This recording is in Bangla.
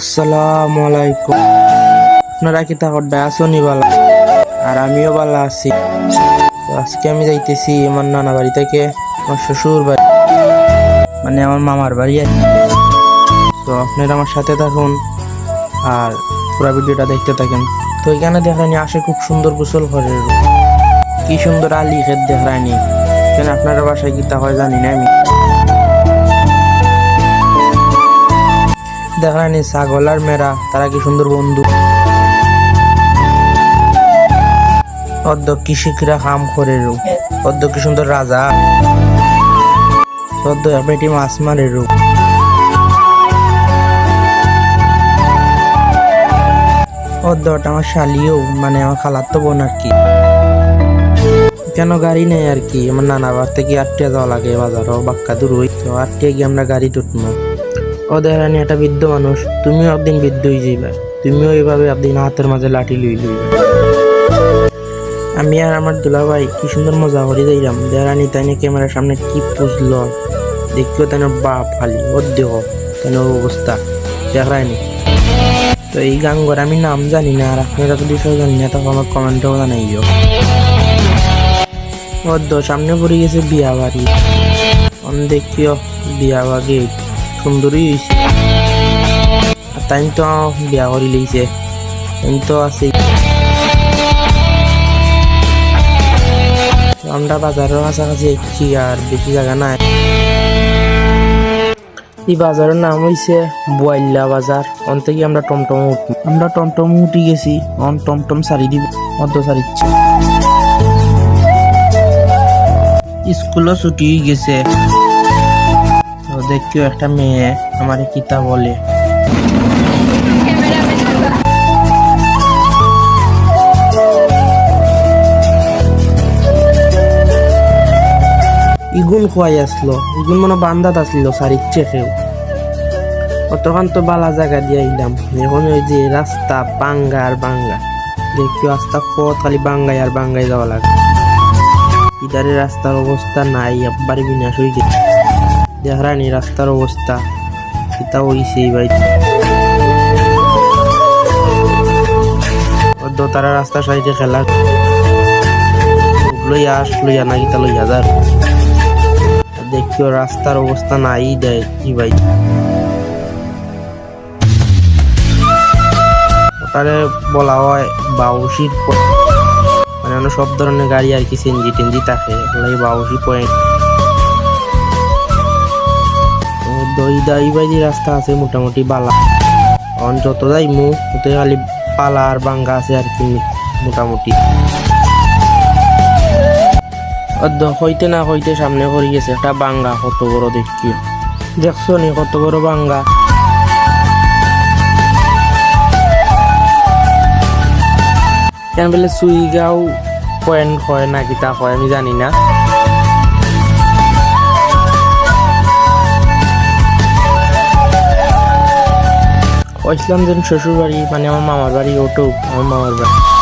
আসসালামু আলাইকুম। আপনারা কি তাহর আছো বালা? আর আমিও বালা আছি। আজকে আমি যাইতেছি আমার নানা বাড়ি থেকে, আমার শ্বশুর বাড়ি। মানে আমার মামার বাড়ি আর তো আপনারা আমার সাথে থাকুন আর পুরো ভিডিওটা দেখতে থাকেন। তো এখানে দেখানি আসে খুব সুন্দর গোসল করে কি সুন্দর আলি খেত দেখায়নি। কেন আপনারা বাসায় কি তা হয় জানি না আমি? দেখায়নি ছাগল আর মেয়েরা তারা কি সুন্দর বন্ধু? অর্ধ কৃষিকরা কাম করে রু অর্ধ কি সুন্দর রাজা? অর্ধ বেটি মাছ মারে রু অর্ধটা আমার শালিও মানে আমার খালার তো বোন আর কি। কেন গাড়ি নেই আর কি? আমার নানা বার থেকে আটটিয়া যাওয়া লাগে, বাজারও বাক্কা দূর হই তো আটটিয়া গিয়ে আমরা গাড়ি তুটবো ও দেখানি একটা বৃদ্ধ মানুষ, তুমিও একদিন বৃদ্ধ হয়ে যাইবা তুমিও এইভাবে একদিন হাতের মাঝে লাঠি লই লুইবা। আমি আর আমার দুলাভাই কি সুন্দর মজা করে দিলাম দেখানি তাই ক্যামেরার সামনে কি পুষলো দেখিও তাই বাপ খালি ওর দেহ ওর অবস্থা দেখায়নি তো এই গাঙ্গর আমি নাম জানি না, আর আপনারা যদি কেউ জানি না তখন আমার কমেন্টেও জানাইও। ওর সামনে পড়ে গেছে বিয়া বাড়ি অন দেখিও বিয়া বাড়ি সুন্দরই হয়েছে তাই তো বিয়া করে লইছে তো আছে। আমরা বাজারের কাছাকাছি এসেছি আর বেশি জায়গা নাই। এই বাজারের নাম হইছে বয়লা বাজার অন থেকে আমরা টমটম উঠি আমরা টমটম উঠি গেছি। অন টমটম সারি দিব। অর্ধ সারিচ্ছি স্কুলও ছুটি গেছে। তো দেখিও একটা মেয়ে আমার কিতা বলে। ইগুন খুয়াই আসলো। ইগুন মনে বান্দাত আসলো সারিচ্ছে কেউ। অতখান তো বালা জায়গা দিয়ে আইলাম এখন ওই যে রাস্তা বাঙ্গা আর বাঙ্গা। দেখি রাস্তা পথ খালি বাঙ্গাই আর বাঙ্গাই যাওয়া লাগে। ইদারে রাস্তার অবস্থা নাই একবারে বিনাশ হয়ে গেছে। দেখানি রাস্তার অবস্থা। এটা হইছে বাড়ি দোতারা রাস্তা সাইডে খেলা। লইয়া আস, লইয়া না গিতা লইয়া যার। দেখিও রাস্তার অবস্থা নাই দেয় কি ভাই। তারে বলা হয় বাউসির মানে সব ধরনের গাড়ি আর কি সেনজি টেনজি থাকে। বাউসি পয়েন্ট দই দাই বাজি রাস্তা আছে মোটামুটি বালা। অন যত যাই মু, ওতে খালি পালা আর বাঙ্গা আছে আর কি মোটামুটি। হইতে না হইতে সামনে করে গেছে একটা বাঙ্গা, কত বড় দেখি দেখছ নি কত বড় বাঙ্গা? কেন বলে সুইগাও পয়েন্ট হয় না কিতা হয় আমি জানি না। কইছিলাম যে শ্বশুর বাড়ি মানে আমার মামার বাড়ি ওটো আমার মামার বাড়ি।